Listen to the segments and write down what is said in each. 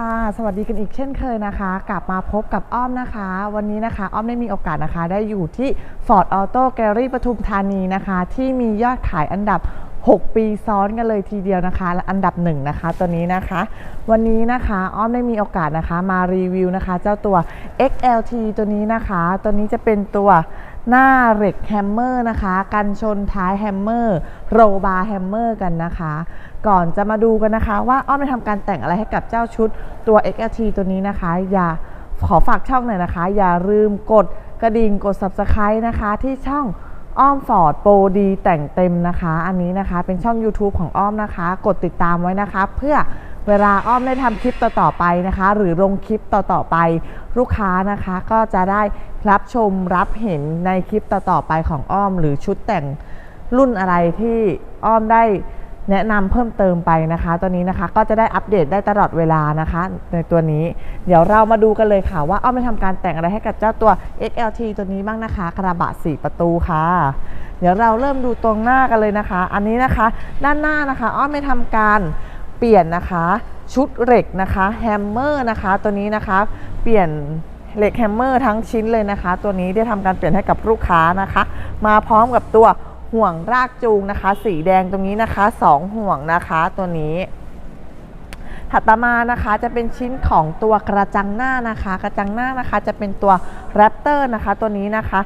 สดีค่ะ สวัสดีกันอีกเช่นเคยนะคะ กลับมาพบกับอ้อมนะคะ วันนี้นะคะ อ้อมได้มีโอกาสนะคะ ได้อยู่ที่ Ford Auto Gallery ปทุมธานีนะคะ ที่มียอดขายอันดับ 6 ปีซ้อนกันเลยทีเดียวนะคะและอันดับหนึ่งนะคะ ตัวนี้นะคะ วันนี้นะคะอ้อมได้มีโอกาสนะคะมารีวิวนะคะ เจ้าตัว XLT ตัวนี้นะคะ ตัวนี้จะเป็นตัว หน้าเหล็กแฮมเมอร์นะคะ กันชนท้ายแฮมเมอร์โรบาร์แฮมเมอร์กันนะคะ ก่อนจะมาดูกันนะคะ ว่าอ้อมได้ทำการแต่งอะไรให้กับเจ้าชุดตัว XLT ตัวนี้นะคะ อย่าขอฝากช่องหน่อยนะคะ อย่าลืมกดกระดิ่งกด Subscribe นะคะที่ช่องอ้อมฟอร์ดโปรดีแต่งเต็มนะคะ อันนี้นะคะเป็นช่อง YouTube ของอ้อมนะคะ กดติดตามไว้นะคะ เพื่อ เวลาอ้อมได้ทำคลิปต่อๆไปนะคะ หรือลงคลิปต่อๆไป ลูกค้านะคะก็จะได้รับชมรับเห็นในคลิปต่อๆไปของอ้อม หรือชุดแต่งรุ่นอะไรที่อ้อมได้แนะนำเพิ่มเติมไปนะคะ ตัวนี้นะคะก็จะได้อัปเดตได้ตลอดเวลานะคะ ในตัวนี้ เดี๋ยวเรามาดูกันเลยค่ะ ว่าอ้อมไปทำการแต่งอะไรให้กับเจ้าตัว XLT ตัวนี้บ้างนะคะ กระบะ 4 ประตูค่ะ เดี๋ยวเราเริ่มดูตรงหน้ากันเลยนะคะ อันนี้นะคะ ด้านหน้านะคะ อ้อมไปทำการ เปลี่ยนนะคะชุดเหล็กนะคะแฮมเมอร์นะคะตัวนี้นะคะเปลี่ยนเหล็กแฮมเมอร์ทั้งชิ้นเลยนะคะ ตัวนี้ได้ทำการเปลี่ยนให้กับลูกค้านะคะ มาพร้อมกับตัวห่วงรากจูงนะคะ สีแดงตรงนี้นะคะสองห่วงนะคะตัวนี้ถัดมานะคะจะเป็นชิ้นของตัวกระจังหน้านะคะ กระจังหน้านะคะจะเป็นตัวแรปเตอร์นะคะ ตัวนี้นะคะ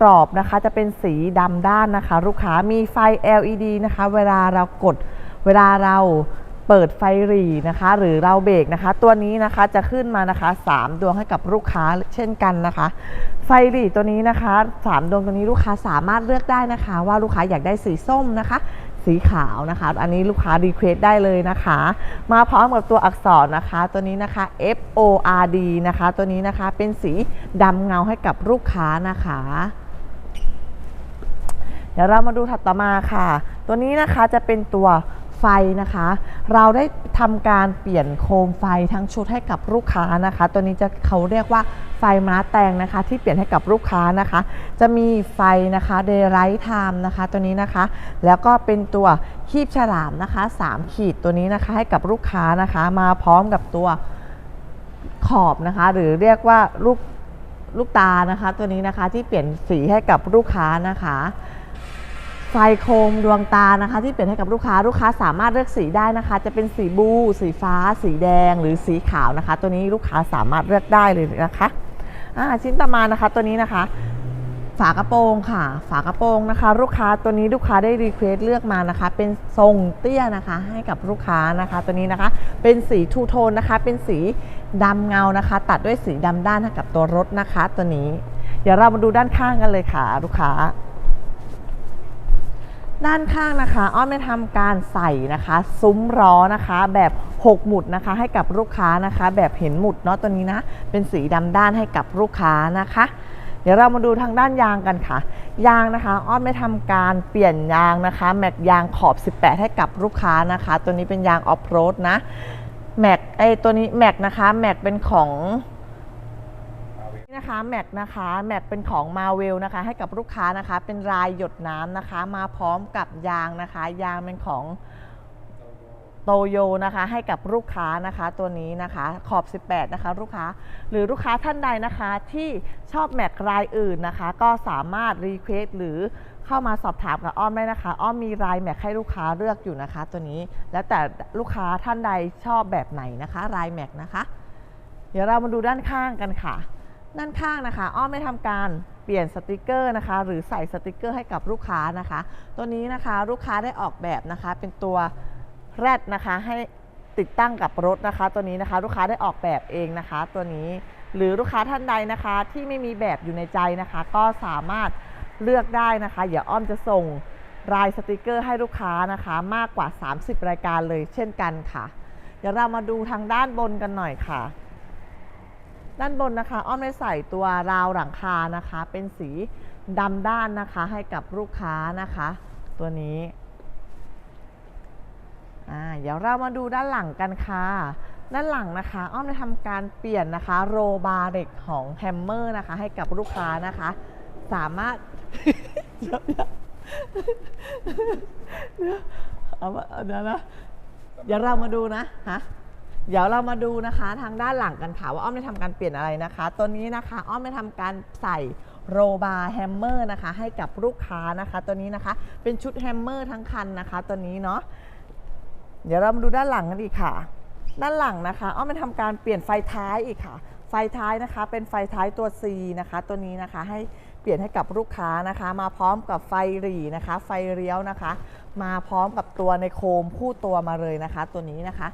กรอบนะคะจะเป็นสีดำด้านนะคะ ลูกค้ามีไฟ LED นะคะ เวลาเรากดเวลาเรา เปิดไฟหรีนะคะ หรือเราเบรกนะคะ ตัวนี้นะคะจะขึ้นมานะคะ 3 ดวงให้กับลูกค้าเช่นกันนะคะ ไฟหรีตัวนี้นะคะ 3 ดวงตัวนี้ลูกค้าสามารถเลือกได้นะคะ ว่าลูกค้าอยากได้สีส้มนะคะ สีขาวนะคะ อันนี้ลูกค้ารีเควสได้เลยนะคะ มาพร้อมกับตัวอักษรนะคะ ตัวนี้นะคะ F O R D นะคะ ตัวนี้นะคะเป็นสีดำเงาให้กับลูกค้านะคะเดี๋ยวเรามาดูถัดต่อมาค่ะ ตัวนี้นะคะจะเป็นตัว ไฟนะคะ เราได้ทำการเปลี่ยนโคมไฟทั้งชุดให้กับลูกค้านะคะ ตัวนี้จะเขาเรียกว่าไฟม้าแตงนะคะ ที่เปลี่ยนให้กับลูกค้านะคะ จะมีไฟนะคะ daylight time นะคะ ตัวนี้นะคะ แล้วก็เป็นตัวคีบฉลามนะคะ 3 ขีดตัวนี้นะคะให้กับลูกค้านะคะ มาพร้อมกับตัวขอบนะคะ หรือเรียกว่าลูกลูกตานะคะ ตัวนี้นะคะที่เปลี่ยนสีให้กับลูกค้านะคะ ไฟโคมดวงตานะคะ ที่เปลี่ยนให้กับลูกค้าลูกค้าสามารถเลือกสีได้นะคะ จะเป็นสีบลูสีฟ้า สีแดง หรือสีขาวนะคะ ตัวนี้ลูกค้าสามารถเลือกได้เลยนะคะชิ้นต่อมานะคะตัวนี้นะคะ ฝากระโปรงค่ะ ฝากระโปรงนะคะ ลูกค้าตัวนี้ลูกค้าได้รีเควสเลือกมานะคะ เป็นทรงเตี้ยนะคะให้กับลูกค้านะคะ ตัวนี้นะคะ เป็นสีทูโทนนะคะ เป็นสีดำเงานะคะ ตัดด้วยสีดำด้านให้กับตัวรถนะคะ ตัวนี้ เดี๋ยวเรามาดูด้านข้างกันเลยค่ะ ลูกค้า ด้านข้างนะคะอ้อมได้ทำการใส่นะคะ ซุ้มล้อนะคะ แบบ 6 หมุดนะคะ ให้กับลูกค้านะคะ แบบเห็นหมุดเนาะตัวนี้นะเป็นสีดำด้านให้กับลูกค้านะคะ เดี๋ยวเรามาดูทางด้านยางกันค่ะ ยางนะคะอ้อมได้ทำการเปลี่ยนยางนะคะ แม็กยางขอบ 18 ให้กับลูกค้านะคะ ตัวนี้เป็นยางออฟโรดนะแม็กไอตัวนี้แม็กนะคะแม็กเป็นของ นะคะแม็กนะคะแม็กเป็นของมาเวลนะคะให้กับลูกค้านะคะ เป็นลายหยดน้ำนะคะ มาพร้อมกับยางนะคะ ยางเป็นของโตโยนะคะให้กับลูกค้านะคะตัวนี้นะคะขอบ 18 นะคะ ลูกค้าหรือลูกค้าท่านใดนะคะที่ชอบแม็กรายอื่นนะคะ ก็สามารถรีเควสหรือเข้ามาสอบถามกับอ้อมได้นะคะ อ้อมมีลายแม็กให้ลูกค้าเลือกอยู่นะคะ ตัวนี้แล้วแต่ลูกค้าท่านใดชอบแบบไหนนะคะลายแม็กนะคะ เดี๋ยวเรามาดูด้านข้างกันค่ะ ด้านข้างนะคะ อ้อมได้ทำการเปลี่ยนสติกเกอร์นะคะ หรือใส่สติกเกอร์ให้กับลูกค้านะคะ ตัวนี้นะคะลูกค้าได้ออกแบบนะคะ เป็นตัวแรดนะคะให้ติดตั้งกับรถนะคะ ตัวนี้นะคะ ลูกค้าได้ออกแบบเองนะคะ ตัวนี้หรือลูกค้าท่านใดนะคะที่ไม่มีแบบอยู่ในใจนะคะ ก็สามารถเลือกได้นะคะเดี๋ยวอ้อมจะส่งรายสติกเกอร์ให้ลูกค้านะคะ มากกว่า 30 รายการเลยเช่นกันค่ะ เดี๋ยวเรามาดูทางด้านบนกันหน่อยค่ะ ด้านบนนะคะ อ้อมได้ใส่ตัวราวหลังคานะคะ เป็นสีดำด้านนะคะให้กับลูกค้านะคะ ตัวนี้อ่าเดี๋ยวเรามาดูด้านหลังกันค่ะ ด้านหลังนะคะ อ้อมได้ทำการเปลี่ยนนะคะ โรบาร์เด็กของแฮมเมอร์นะคะ ให้กับลูกค้านะคะ สามารถเอามาเดี๋ยวนะเดี๋ยวเรามาดูนะฮะ เดี๋ยวเรามาดูนะคะทางด้านหลังกันค่ะว่าอ้อมได้ทำการเปลี่ยนอะไรนะคะ ตัวนี้นะคะอ้อมได้ทำการใส่โรบาร์แฮมเมอร์นะคะให้กับลูกค้านะคะ ตัวนี้นะคะเป็นชุดแฮมเมอร์ทั้งคันนะคะ ตัวนี้เนาะเดี๋ยวเรามาดูด้านหลังกันอีกค่ะ ด้านหลังนะคะอ้อมไปทำการเปลี่ยนไฟท้ายอีกค่ะ ไฟท้ายนะคะเป็นไฟท้ายตัว C นะคะ ตัวนี้นะคะให้เปลี่ยนให้กับลูกค้านะคะ มาพร้อมกับไฟหรี่นะคะ ไฟเลี้ยวนะคะ มาพร้อมกับตัวในโคมคู่ตัวมาเลยนะคะ ตัวนี้นะคะ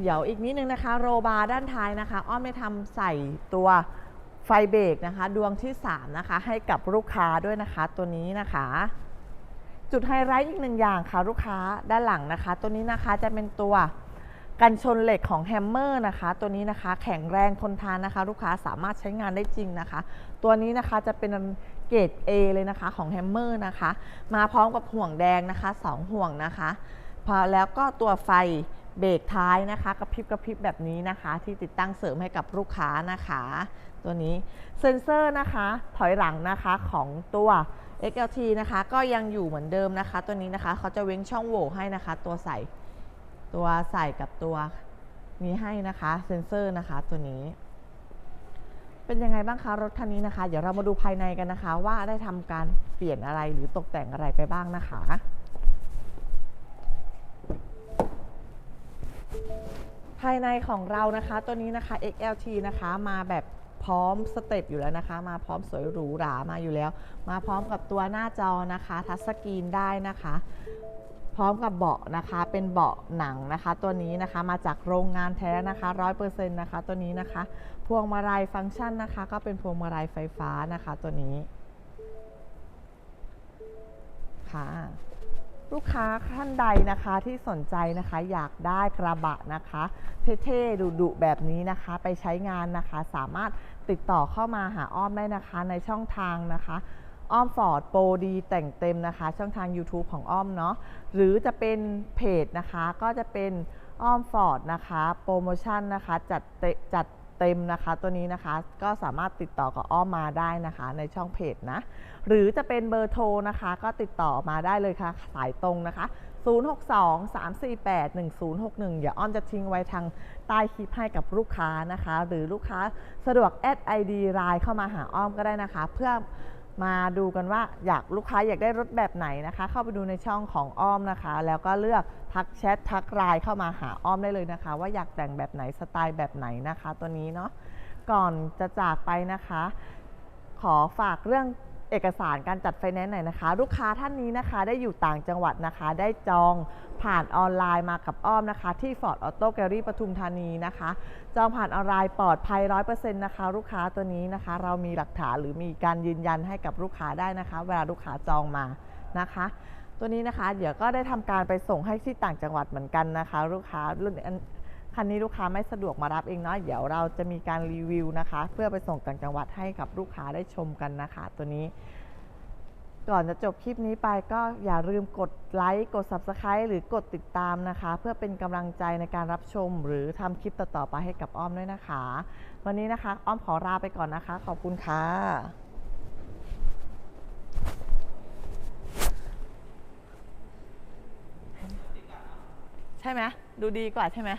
เดี๋ยวอีกนิดนึงนะคะ โรบาร์ด้านท้ายนะคะ อ้อมได้ทำใส่ตัวไฟเบรกนะคะ ดวงที่ 3 นะคะ ให้กับลูกค้าด้วยนะคะ ตัวนี้นะคะ จุดไฮไลท์อีกหนึ่งอย่างค่ะลูกค้าด้านหลังนะคะ ตัวนี้นะคะจะเป็นตัวกันชนเหล็กของแฮมเมอร์นะคะ ตัวนี้นะคะแข็งแรงทนทานนะคะ ลูกค้าสามารถใช้งานได้จริงนะคะ ตัวนี้นะคะจะเป็นเกรด A เลยนะคะของแฮมเมอร์นะคะ มาพร้อมกับห่วงแดงนะคะ 2 ห่วงนะคะ พอแล้วก็ตัวไฟ เบรกท้ายนะคะกระพริบกระพริบแบบนี้นะคะ ที่ติดตั้งเสริมให้กับลูกค้านะคะ ตัวนี้เซ็นเซอร์นะคะ ถอยหลังนะคะของตัว XLT นะคะ ก็ยังอยู่เหมือนเดิมนะคะ ตัวนี้นะคะเขาจะเว้นช่องโหว่ให้นะคะ ตัวใส่ตัวใส่กับตัวนี้ให้นะคะ เซ็นเซอร์นะคะตัวนี้ เป็นยังไงบ้างคะรถคันนี้นะคะ เดี๋ยวเรามาดูภายในกันนะคะ ว่าได้ทำการเปลี่ยนอะไรหรือตกแต่งอะไรไปบ้างนะคะ ภายในของเรานะคะตัวนี้นะคะ XLT นะคะมาแบบพร้อมสเต็ปอยู่แล้วนะคะ มาพร้อมสวยหรูหรามาอยู่แล้ว มาพร้อมกับตัวหน้าจอนะคะทัชสกรีนได้นะคะ พร้อมกับเบาะนะคะเป็นเบาะหนังนะคะ ตัวนี้นะคะมาจากโรงงานแท้นะคะ100%นะคะ ตัวนี้นะคะ พวงมาลัยฟังก์ชันนะคะ ก็เป็นพวงมาลัยไฟฟ้านะคะ ตัวนี้ค่ะ ลูกค้าท่านใดนะคะที่สนใจนะคะอยากได้กระบะนะคะ เท่ๆดุๆแบบนี้นะคะ ไปใช้งานนะคะ สามารถติดต่อเข้ามาหาอ้อมได้นะคะในช่องทางนะคะอ้อมฟอร์ดโปรดีแต่งเต็มนะคะ ช่องทาง YouTube ของอ้อมเนาะหรือจะเป็นเพจนะคะก็จะเป็นอ้อมฟอร์ดนะคะ โปรโมชั่นนะคะ จัดเตจัด เต็มนะคะ ตัวนี้นะคะก็สามารถติดต่อกับอ้อมมาได้นะคะ ในช่องเพจนะ หรือจะเป็นเบอร์โทรนะคะ ก็ติดต่อมาได้เลยค่ะ สายตรงนะคะ 062 348 1061 เดี๋ยวอ้อมจะทิ้งไว้ทางใต้คลิปให้กับลูกค้านะคะ หรือลูกค้าสะดวกแอดไอดีไลน์เข้ามาหาอ้อมก็ได้นะคะ เพื่อ มาดูกันว่าอยากลูกค้าอยากได้รถแบบไหนนะคะ เข้าไปดูในช่องของอ้อมนะคะ แล้วก็เลือกทักแชททักไลน์เข้ามาหาอ้อมได้เลยนะคะ ว่าอยากแต่งแบบไหนสไตล์แบบไหนนะคะ ตัวนี้เนาะก่อนจะจากไปนะคะ ขอฝากเรื่อง เอกสารการจัดไฟแนนซ์หน่อยนะคะ ลูกค้าท่านนี้นะคะ ได้อยู่ต่างจังหวัดนะคะ ได้จองผ่านออนไลน์มากับอ้อมนะคะ ที่ Ford Auto Gallery ปทุมธานีนะคะ จองผ่านออนไลน์ปลอดภัย 100%นะคะ ลูกค้าตัวนี้นะคะ เรามีหลักฐานหรือมีการยืนยันให้กับลูกค้าได้นะคะ เวลาลูกค้าจองมานะคะ ตัวนี้นะคะ เดี๋ยวก็ได้ทำการไปส่งให้ที่ต่างจังหวัดเหมือนกันนะคะ ลูกค้ารุ่นอัน คันนี้ลูกค้าไม่สะดวกมารับเองเนาะเดี๋ยวเราจะมีการรีวิวนะคะ เพื่อไปส่งต่างจังหวัดให้กับลูกค้าได้ชมกันนะคะ ตัวนี้ ก่อนจะจบคลิปนี้ไปก็อย่าลืมกดไลค์กด Subscribe หรือกดติดตามนะคะ เพื่อเป็นกำลังใจในการรับชม หรือทำคลิปต่อๆไปให้กับอ้อมด้วยนะคะ วันนี้นะคะ อ้อมขอลาไปก่อนนะคะ ขอบคุณค่ะใช่ไหมดูดีกว่าใช่ไหม